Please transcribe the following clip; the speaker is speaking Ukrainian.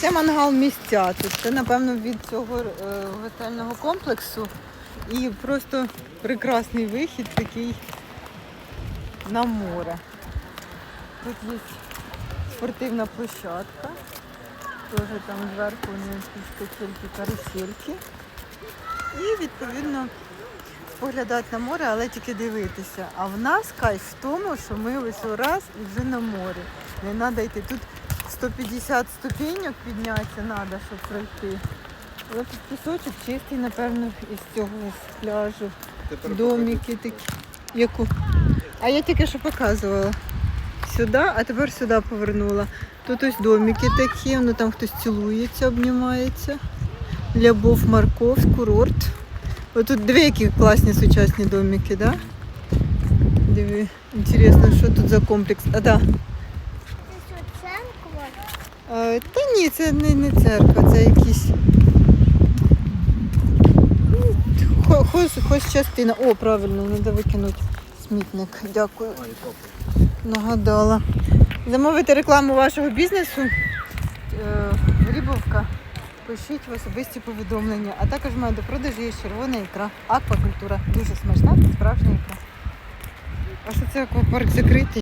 Це мангал місця. Тут це, напевно, від цього е, готельного комплексу. І просто прекрасний вихід такий на море. Тут є спортивна площадка. Теж там зверху якісь качельки, карусельки. І відповідно поглядати на море, але тільки дивитися. А в нас кайф в тому, що ми ось раз і вже на морі. Не треба йти. Тут 150 ступеньок піднятися треба, щоб пройти. Але тут пісочок чистий, напевно, із цього з пляжу. Домики такі. Яку? А я тільки що показувала. Сюди, а тепер сюди повернула. Тут ось домики такі, ну там хтось цілується, обнімається. Любов, морков, курорт. Отут диви, які класні сучасні домики, да? Диви, інтересно, що тут за комплекс. А, да. Це що, церква? А, та ні, це не, не церква, це якісь. ну, Хоч, хоч частина. О, правильно, треба викинути смітник. Дякую. Нагадала. Замовити рекламу вашого бізнесу. е, Рібовка. Пишіть в особисті повідомлення. А також в мене до продажу є червона ікра. Аквакультура. Дуже смачна, справжня ікра. А що це аквапарк закритий?